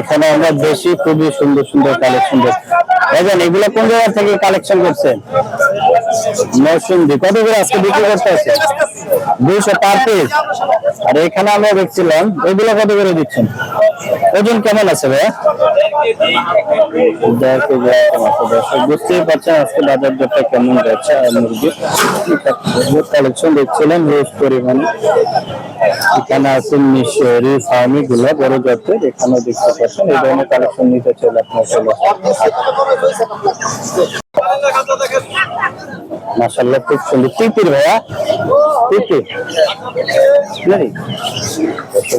এখানে আমরা বেশি খুবই সুন্দর সুন্দর কালেকশন দেখছি। দেখেন এগুলো কোন জায়গা থেকে কালেকশন করছেন মৌসুমি কত করে আজকে বিক্রি করতে আছে? দুইশো পার পিস আর এখানে আমরা দেখছিলাম, এগুলো কত করে দিচ্ছেন? ওজন কেমন আছে ভাই দেড় বুঝতেই পারছেন আজকে বাজার দরটা কেমন যাচ্ছে মুরগির কালেকশন দেখছিলাম রোজ পরিমাণে। এখানে আছে মিশরি, ফার্মি গুলো, বড় জাতের এখানে দেখতে পাচ্ছেন। এই ধরনের কালেকশন নিতে চলে আপনার চলে মাসাল্লাহ খুব সুন্দর। ভাইয়া?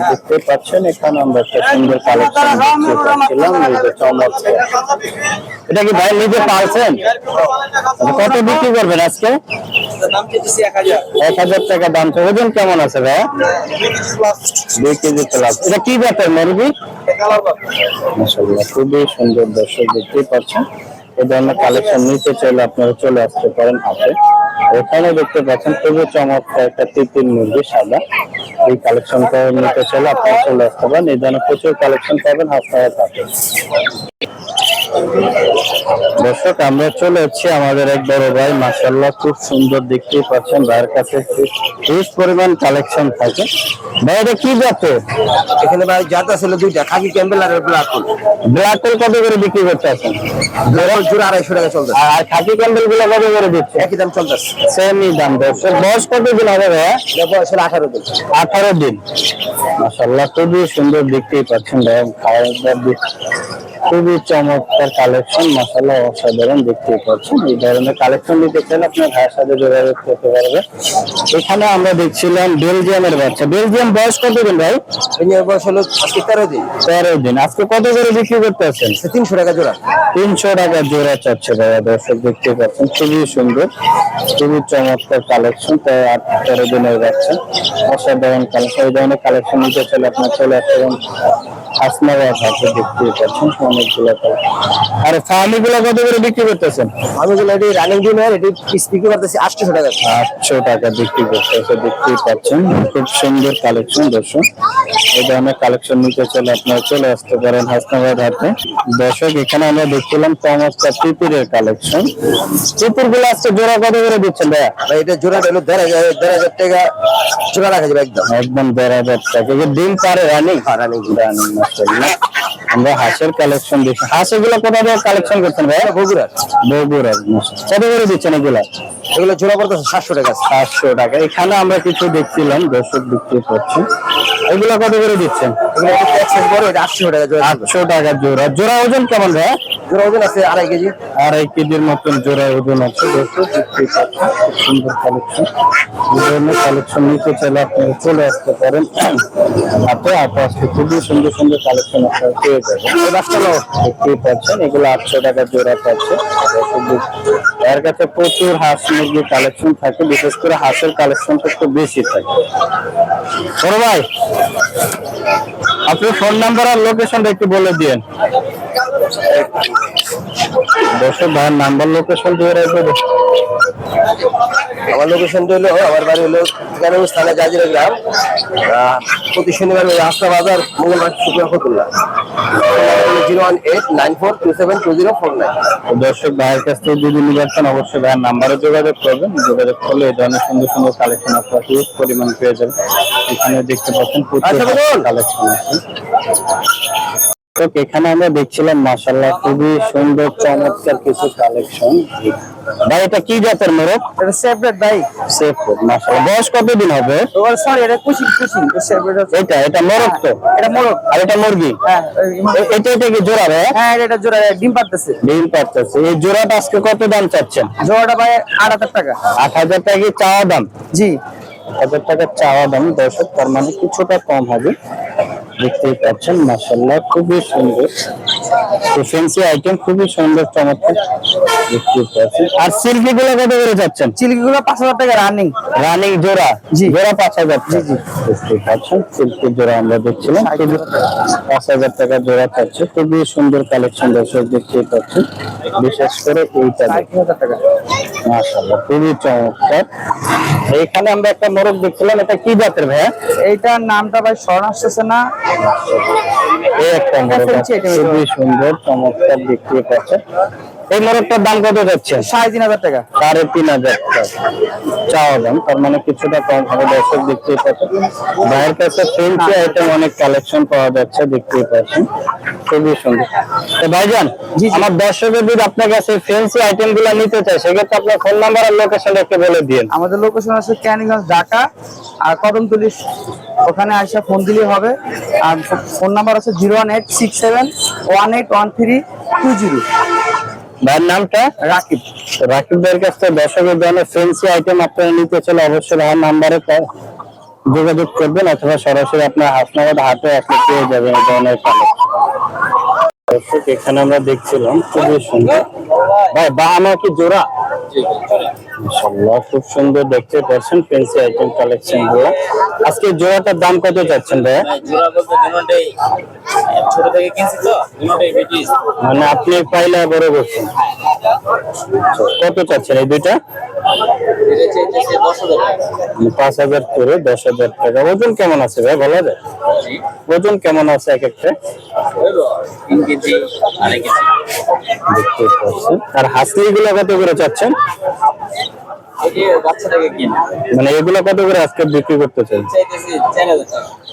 দেখতে পাচ্ছেন এখানে আমরা একটা সুন্দর কালেকশন এটা কি ভাই নিজে পালছেন? আচ্ছা, কত বিক্রি করবেন আজকে? এক হাজার টাকা দাম তো। ওজন কেমন আছে ভাই দুই কেজি প্লাস এটা কি ব্যাপার মুরগি? খুবই সুন্দর দর্শক দেখতেই পাচ্ছেন। এই ধরনের কালেকশন নিতে চাইলে আপনারা চলে আসতে পারেন হাতে। এখানে দেখতে পাচ্ছেন খুবই চমৎকার একটা তিতির মুরগি সাদা। এই কালেকশনটা নিতে চাইলে আপনারা চলে আসতে পারেন। এই ধরনের প্রচুর কালেকশন পাবেন হাত পায়ের হাতে। দর্শক আমরা চলে এসেছি আমাদের এক বড় ভাই। মাসাল্লাহ খুব সুন্দর দেখতেই পাচ্ছেন ভাইয়ের কাছে হিউজ পরিমাণ কালেকশন থাকে। ভাই এটা কি জাতের এখানে ভাই জাত আছে দুইটা খাকি ক্যাম্বেল আর ব্ল্যাক হোল। ব্ল্যাক হোল কত করে বিক্রি করতে আছেন? জোড়া আড়াইশো টাকা চলতেছে। আর খাকি ক্যান্ডেলগুলো কত করে দিচ্ছে? একই দাম চলতেছে। সেমই দাম দর্শক। বয়স কত দিন হবে ভাইয়া? বয়স হলো আঠারো দিন। আঠারো দিন। মাসাল্লাহ খুবই সুন্দর দেখতেই পাচ্ছেন ভাই খাওয়া খুবই চমৎকার কালেকশন মাসাল্লাহ অসাধারণ দেখতেই পাচ্ছেন। এই ধরনের কালেকশন নিতে চাইলে আপনার ভাইয়ের সাথে যোগাযোগ করতে পারবে। এখানে আমরা দেখছিলাম বেলজিয়ামের বাচ্চা। বেলজিয়াম বয়স কত দিন ভাই? এর বয়স হলো আজকে তেরো দিন। তেরো দিন। আজকে কত করে বিক্রি করতে আছেন? তিনশো টাকা জোড়া। তিনশো টাকা জোড়া চাচ্ছে ভাইয়া দর্শক দেখতে পাচ্ছেন। খুবই সুন্দর খুবই চমৎকার কালেকশন তাই আট তেরো দিনের বাচ্চা। অসাধারণ কালেকশন এই ধরনের কালেকশন নিতে চলে আপনার চলে আসতে পারেন হাতে দেখতেই পাচ্ছেন অনেকগুলো আর ফার্মি গুলো কত করে বিক্রি করতেছেন? আমি বলি এটি রানিং ডিম এর এটি পিস বিক্রি করতেছি আটশো টাকা। আটশো টাকা বিক্রি করতেছে দেখতেই পাচ্ছেন। খুব সুন্দর কালেকশন দর্শক। এই ধরনের কালেকশন নিতে চলে আপনারা চলে আসতে পারেন হাসনাবাদ হাতে দর্শক এখানে আমরা দেখছিলাম চমৎকার তিতিরের কালেকশন তিতিরগুলো আজকে জোড়া কত করে দিচ্ছেন ভাইয়া? এটা জোড়া হলো দেড় হাজার দেড় হাজার টাকা জোড়া রাখা যাবে একদম। একদম দেড় হাজার টাকা। ডিম পারে রানিং রানিং রানিং আমরা হাঁসের কালেকশন দিচ্ছি। হাঁস এগুলো কোথা থেকে কালেকশন করছেন ভাই? বগুড়ার। বগুড়ার কত করে দিচ্ছেন এগুলা? এগুলো জোড়া পড়তেছে সাতশো টাকা। সাতশো টাকা। এখানে আমরা কিছু দেখছিলাম দর্শক বিক্রি করছি এগুলো কত করে দিচ্ছেন? এগুলো আটশো টাকা জোড়া। আটশো টাকা জোড়া। জোড়া ওজন কেমন ভাই? জোড়া ওজন আছে আড়াই কেজি। আড়াই কেজির মতন জোড়া ওজন আছে খুব সুন্দর কালেকশন এই কালেকশন নিতে চাইলে আপনারা চলে আসতে পারেন। হাতে হাতে খুবই সুন্দর সুন্দর কালেকশন আপনারা পেয়ে যাবেন। এই দেখতেই পাচ্ছেন, এগুলো আটশো টাকা জোড়া পাচ্ছে এর কাছে প্রচুর হাঁস মুরগির কালেকশন থাকে, বিশেষ করে হাঁসের কালেকশনটা একটু বেশি থাকে। বড় ভাই আপনি ফোন নাম্বার আর লোকেশনটা একটু বলে দিয়েন। দর্শক ভাইয়ের নাম্বার লোকেশন দিয়ে রাখবে আমার লোকেশনটা হলো আমার বাড়ি হলো গানের স্থানে জাজিরা গ্রাম। প্রতি শনিবার রাস্তা বাজার মঙ্গলবার শুক্রবার Fatullah zero one eight nine four two seven two zero four nine দর্শক ভাইয়ের কাছ থেকে যদি চান অবশ্যই ভাইয়ের নাম্বারে যোগাযোগ করবেন। যোগাযোগ করলে এই ধরনের সুন্দর সুন্দর কালেকশন আপনারা হিউজ পরিমাণ পেয়ে যাবেন। এখানে দেখতে পাচ্ছেন প্রচুর আচ্ছা, কালেকশন আছে। তো এখানে আমরা দেখছিলাম মাসাল্লাহ খুবই সুন্দর চমৎকার কিছু কালেকশন ভাই এটা কি জাতের মোরগ? এটা সেপারেট ভাই। সেফ মাসাল্লাহ বয়স কতদিন হবে? ওর সরি এটা কুচি কুচি সেপারেট এটা এটা মোরগ তো? এটা মোরগ। আর এটা মুরগি? হ্যাঁ এটা এটা কি জোড়া ভাই? হ্যাঁ এটা জোড়া ডিম পারতেছে ডিম পাচ্ছে এই জোড়াটা আজকে কত দাম চাচ্ছেন? জোড়াটা ভাই আট হাজার টাকা। আট হাজার টাকা কি চাওয়া দাম? জি। হাজার টাকা চাওয়া দাম দর্শক তার মানে কিছুটা কম হবে। দেখতেই পাচ্ছেন মাসাল্লাহ খুবই সুন্দর। তো আইটেম খুবই সুন্দর চমৎকার। আর সিল্কি গুলো কত করে যাচ্ছেন চিলকিগুলো পাঁচ হাজার টাকা রানিং রানিং জোড়া? জি। জোড়া পাঁচ হাজার জি জি। পাচ্ছেন সিল্কি জোড়া আমরা দেখছিলাম। খুবই পাঁচ হাজার টাকা জোড়া পাচ্ছে খুবই সুন্দর কালেকশন দর্শক দেখতেই পাচ্ছেন। বিশেষ করে এইটা মাশাআল্লাহ খুবই চমৎকার। এইখানে আমরা একটা মোরগ দেখছিলাম। এটা কি জাতের ভাইয়া? এইটার নামটা ভাই স্মরণ আসতেছে না। এই একটা মোরগ। খুবই সুন্দর। চমৎকার দেখতে পাচ্ছেন এই মোরগটার দাম কত যাচ্ছে? সাড়ে তিন হাজার টাকা। সাড়ে তিন হাজার টাকা। চাওয়া দাম তার মানে কিছুটা কম হবে দর্শক দেখতেই পাচ্ছেন ভাইয়ের কাছে ফেন্সি আইটেম অনেক কালেকশন পাওয়া যাচ্ছে দেখতেই পাচ্ছেন খুবই সুন্দর। তো ভাইজান আমার দর্শকের যদি আপনার কাছে ফেন্সি আইটেমগুলো নিতে চায় সেক্ষেত্রে আপনার ফোন নাম্বার আর লোকেশন একটু বলে দিন আমাদের লোকেশন আছে ক্যানিগঞ্জ ঢাকা আর কদমতলি ওখানে আসা ফোন দিলে হবে। আর ফোন নাম্বার আছে zero one eight six seven one eight one three two zero ভাইয়ের নামটা? রাকিব। রাকিব ভাইয়ের কাছ থেকে দর্শকের জন্য ফেন্সি আইটেম আপনারা নিতে চলে অবশ্যই ভাইয়ের নাম্বারে যোগাযোগ করবেন অথবা সরাসরি আপনার হাসনাবাদ হাটে আপনি পেয়ে যাবেন এই ধরনের দর্শক এখানে আমরা দেখছিলাম খুবই সুন্দর। ভাই বা আমার কি জোড়া। মাশাআল্লাহ খুব সুন্দর দেখতে পাচ্ছেন ফেন্সি আইটেম কালেকশনগুলো। আজকে জোড়াটার দাম কত চাচ্ছেন ভাই জোড়া বলতে দুটোটাই ছোট থেকে কিনছি তো দুটোটাই বেটিস মানে আপনি পাইলে বড় করছেন। কত চাচ্ছেন এই দুইটা? টাকা। পাঁচ হাজার করে দশ হাজার টাকা। ওজন কেমন আছে ভাই বলা যায়? ওজন কেমন আছে এক একটা? দেখতে পাচ্ছেন। আর হাসলি গুলো কত করে চাচ্ছেন? মানে এগুলো কত করে আজকে বিক্রি করতে চাইতেছি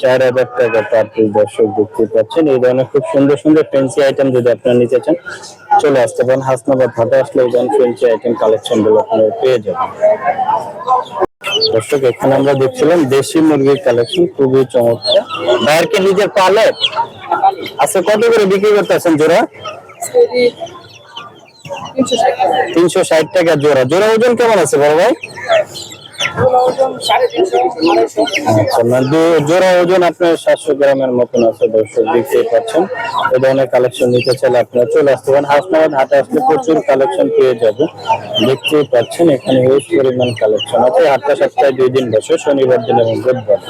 চার হাজার টাকা। পার পিস দর্শক দেখতে পাচ্ছেন। এই ধরনের খুব সুন্দর সুন্দর ফেন্সি আইটেম যদি আপনারা নিতে চান চলে আসতে পারেন। হাসনাবাদ হাটে আসলে এই ধরনের ফেন্সি আইটেম কালেকশনগুলো আপনারা পেয়ে যাবেন। দর্শক এখানে আমরা দেখছিলাম দেশি মুরগির কালেকশন খুবই চমৎকার। বাইরকে নিজের পালে আচ্ছা কত করে বিক্রি করতেছেন জোড়া? তিনশো ষাট টাকা জোড়া। জোড়া ওজন কেমন আছে বড় ভাই? আচ্ছা জোড়া ওজন আপনার সাতশো গ্রামের মতন আছে, দর্শক দেখতেই পাচ্ছেন। এই ধরনের কালেকশন নিতে চাইলে আপনারা চলে আসতে পারেন। হাসনাবাদ, হাটে আসলে প্রচুর কালেকশন পেয়ে যাবে দেখতেই পাচ্ছেন, এখানে পরিমাণ কালেকশন আছে। হাটটা সপ্তাহে দুই দিন বসে, শনিবার দিন এবং বুধবার।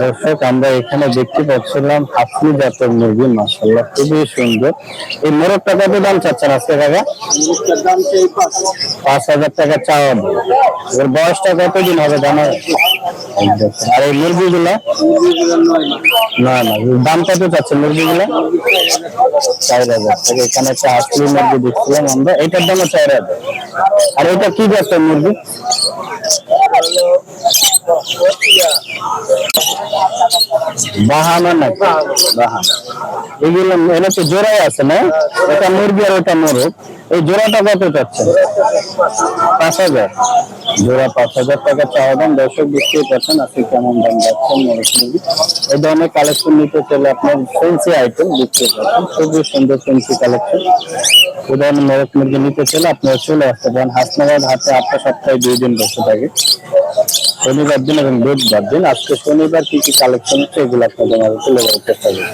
দর্শক, আমরা এখানে দেখতে পাচ্ছিলাম হাসলি জাতের মুরগি মাসাল্লাহ খুবই সুন্দর। এই মোরগ মোরগটা কত দাম চাচ্ছেন আজকে কাকা? পাঁচ হাজার টাকা চাওয়া। এর বয়সটা কতদিন হবে জানা? আর এই মুরগিগুলা? না না দাম কত চাচ্ছে মুরগিগুলা? চার হাজার। টাকা এখানে একটা হাসলি মুরগি দেখছিলাম আমরা, এটার দামও চার হাজার। আর এটা কি জাতের মুরগি? বাহানা নাকি বাহানা। এগুলো এটা তো জোড়াই আছে, না? এটা মুরগি আর ওটা মোরগ। এই জোড়াটা কত চাচ্ছে? পাঁচ হাজার। জোড়া পাঁচ হাজার টাকা চাওয়া দাম। দর্শক বুঝতেই পারছেন আপনি কেমন দাম যাচ্ছেন মোরগ মুরগি এই ধরনের কালেকশন নিতে চলে আপনার ফেন্সি আইটেম বুঝতে পারছেন। খুবই সুন্দর ফেন্সি কালেকশন উদাহরণ মোরগ মুরগি নিতে চলে আপনারা চলে আসতে পারেন। হাসনাবাদ হাতে আপনার সপ্তাহে দুই দিন বসে থাকে। শনিবার দিন এবং বুধবার দিন। আজকে শনিবার কি কি কালেকশন হচ্ছে এগুলো আপনাদের মাঝে তুলে ধরার চেষ্টা করব।